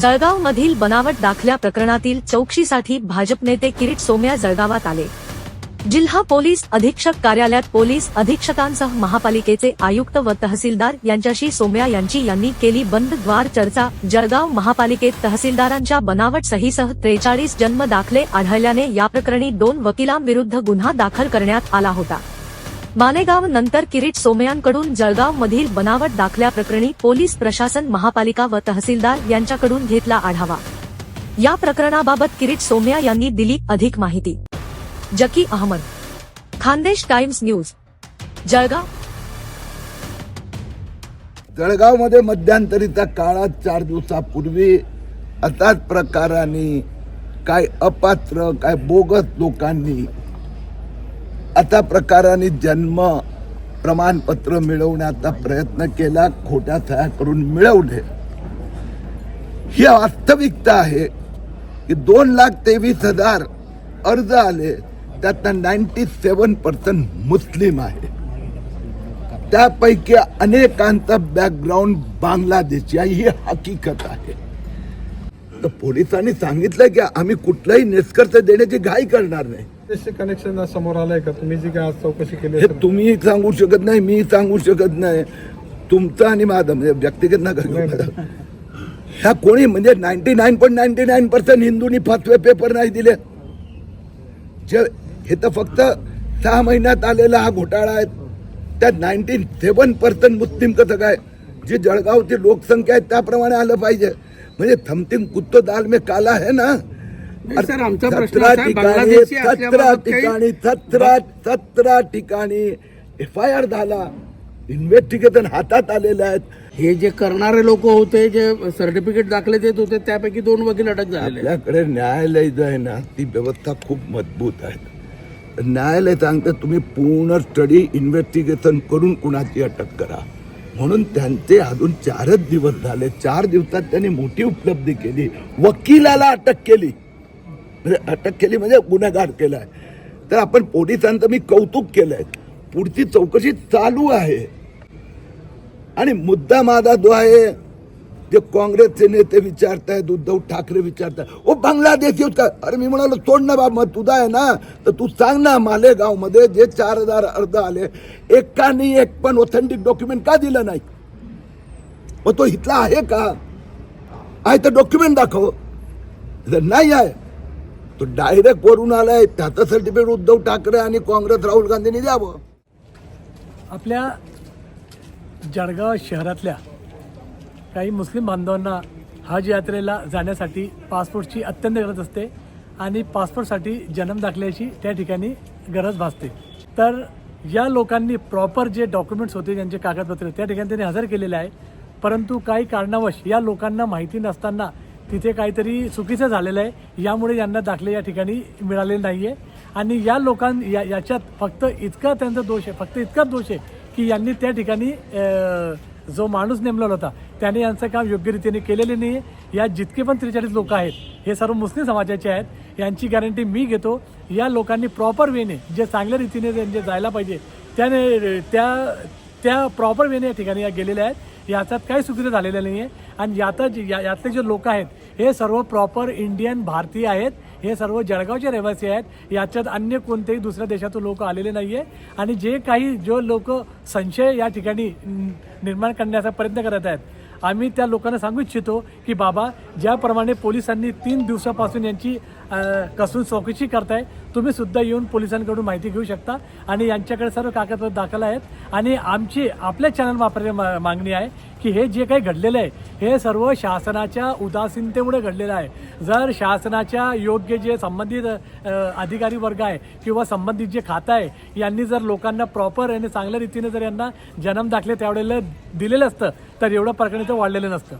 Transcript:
जळगाव मधील बनावट दाखल्या प्रकरणातील चौकशीसाठी भाजप नेते किरीट सोम्या जळगावात आले. जिल्हा पोलीस अधीक्षक कार्यालयात पोलीस अधीक्षकांसह महापालिकेचे आयुक्त व तहसीलदार यांच्याशी सोम्या यांची यांनी केली बंद द्वार चर्चा. जळगाव महापालिकेत तहसीलदारांच्या बनावट सहीसह त्रेचाळीस जन्म दाखले आढळल्याने या प्रकरणी दोन वकिलांविरुद्ध गुन्हा दाखल करण्यात आला होता. मालेगाव नंतर किरीट सोमयांकडून जळगाव मधील बनावट दाखल्याप्रकरणी पोलीस प्रशासन महापालिका व तहसीलदार यांच्याकडून घेतला आढावा. या प्रकरणाबाबत किरीट सोमया यांनी दिली अधिक माहिती. Zaki Ahmad Khandesh Times News Jalgaon. जळगावमध्ये मध्यंतरीच्या काळात चार दिवसापूर्वी असाच प्रकाराने काय अपात्र काय बोगस लोकांनी आता प्रकाराने जन्म प्रमाणपत्र मिळवण्याचा प्रयत्न केला खोट्या सह्या करून मिळवले. ही वास्तविकता आहे की दोन लाख तेवीस हजार अर्ज आले त्यात नाईन्टी सेवन पर्सेंट मुस्लिम आहे. त्यापैकी अनेकांचा बॅकग्राऊंड बांगलादेशी आहे ही हकीकत आहे. तर पोलिसांनी सांगितलं की आम्ही कुठलाही निष्कर्ष देण्याची घाई करणार नाही. कनेक्शन समोर आलंय का? तुम्ही जी काय आज चौकशी केली हे तुम्ही सांगू शकत नाही मी सांगू शकत नाही. तुमचं आणि माझं म्हणजे व्यक्तिगत नका घेऊ. ह्या कोणी म्हणजे ninety nine point ninety nine percent हिंदूंनी फतवे पेपर नाही दिले. जे हे तर फक्त सहा महिन्यात आलेला हा घोटाळा आहे. त्यात नाईन्टी सेवन पर्सेंट मुस्लिम कसं काय जी जळगावची लोकसंख्या आहे त्याप्रमाणे आलं पाहिजे. म्हणजे थमथिम कुत्तो दाल में काला है ना? सर, आमचा प्रश्न ठिकाणी सतरा ठिकाणी सतरा सतरा ठिकाणी एफ आय आर झाला. इन्व्हेस्टिगेशन हातात आलेले आहेत. हे जे करणारे लोक होते जे सर्टिफिकेट दाखले देत होते त्यापैकी दोन वकील अटक आहेत. आपल्याकडे न्यायालय जो आहे ना ती व्यवस्था खूप मजबूत आहे. न्यायालय सांगतं तुम्ही पूर्ण स्टडी इन्व्हेस्टिगेशन करून कुणाची अटक करा. म्हणून त्यांचे अजून चारच दिवस झाले. चार दिवसात त्यांनी मोठी उपलब्धी केली. वकिलाला अटक केली. म्हणजे अटक केली म्हणजे गुन्हेगार आहे तर आपण पोलिसांचं मी कौतुक केलं आहे पुढची चौकशी चालू आहे. आणि मुद्दा माझा जो आहे जे काँग्रेसचे नेते विचारतायत उद्धव ठाकरे विचारतायत ओ बांगलादेश येऊ का? अरे मी म्हणालो सोड ना बाब मग तुझा आहे ना तर तू सांग ना मालेगावमध्ये जे चार हजार अर्ज आले एकानी एक पण ऑथेंटिक डॉक्युमेंट का दिलं नाही? मग तो इथला आहे का? आहे तर डॉक्युमेंट दाखव. जर नाही आहे. तो डायरेक्ट वरून आलाय. त्याचं सर्टिफिकेट उद्धव ठाकरे आणि काँग्रेस राहुल गांधींनी द्यावं. आपल्या जळगाव शहरातल्या काही मुस्लिम बांधवांना हज यात्रेला जाण्यासाठी पासपोर्टची अत्यंत गरज असते आणि पासपोर्टसाठी जन्म दाखल्याची त्या ठिकाणी गरज भासते. तर या लोकांनी प्रॉपर जे डॉक्युमेंट्स होते ज्यांचे कागदपत्रे त्या ठिकाणी त्यांनी हजर केलेले आहे. परंतु काही कारणावश या लोकांना माहिती नसताना तिथे काहीतरी चुकीचं झालेलं आहे. यामुळे यांना दाखले या ठिकाणी मिळालेले नाही आहे आणि या लोकां या याच्यात फक्त इतका त्यांचा दोष आहे फक्त इतकाच दोष आहे की यांनी त्या ठिकाणी जो माणूस नेमलेला होता त्याने यांचं काम योग्य रीतीने केलेले नाही आहे या जितके पण त्रेचाळीस लोक आहेत हे सर्व मुस्लिम समाजाचे आहेत. यांची गॅरंटी मी घेतो. या लोकांनी प्रॉपर वेने जे चांगल्या रीतीने जे जायला पाहिजे त्याने त्या त्या प्रॉपर वेने या ठिकाणी या गेलेल्या आहेत. याच्यात काही सुविधा झालेल्या नाही आहे आणि यातच या यातले जे लोक आहेत हे सर्व प्रॉपर इंडियन भारतीय आहेत हे सर्व जळगावचे रहिवासी आहेत. याच्यात अन्य कोणतेही दुसऱ्या देशातून लोक आलेले नाही आहे आणि जे काही जो लोक संशय या ठिकाणी निर्माण करण्याचा प्रयत्न करत आहेत आम्ही त्या लोकांना सांगू इच्छितो की बाबा ज्याप्रमाणे पोलिसांनी तीन दिवसापासून यांची कसून चौकशी करताय तुम्ही सुद्धा येऊन पोलिसांकडून माहिती घेऊ शकता. आणि यांच्याकडे सर्व कागदपत्र दाखल आहेत. आणि आमची आपल्या चॅनल वापरणे मा- मागणी आहे की हे जे काही घडलेलं आहे हे सर्व शासनाच्या उदासीनतेमुळे घडलेलं आहे. जर शासनाच्या योग्य जे संबंधित अधिकारी वर्ग आहे किंवा संबंधित जे खातं आहे यांनी जर लोकांना प्रॉपर आणि चांगल्या रीतीने जर यांना जन्म दाखले त्यावेळेला दिलेलं असतं तर एवढं प्रकरण इथं वाढलेलं नसतं.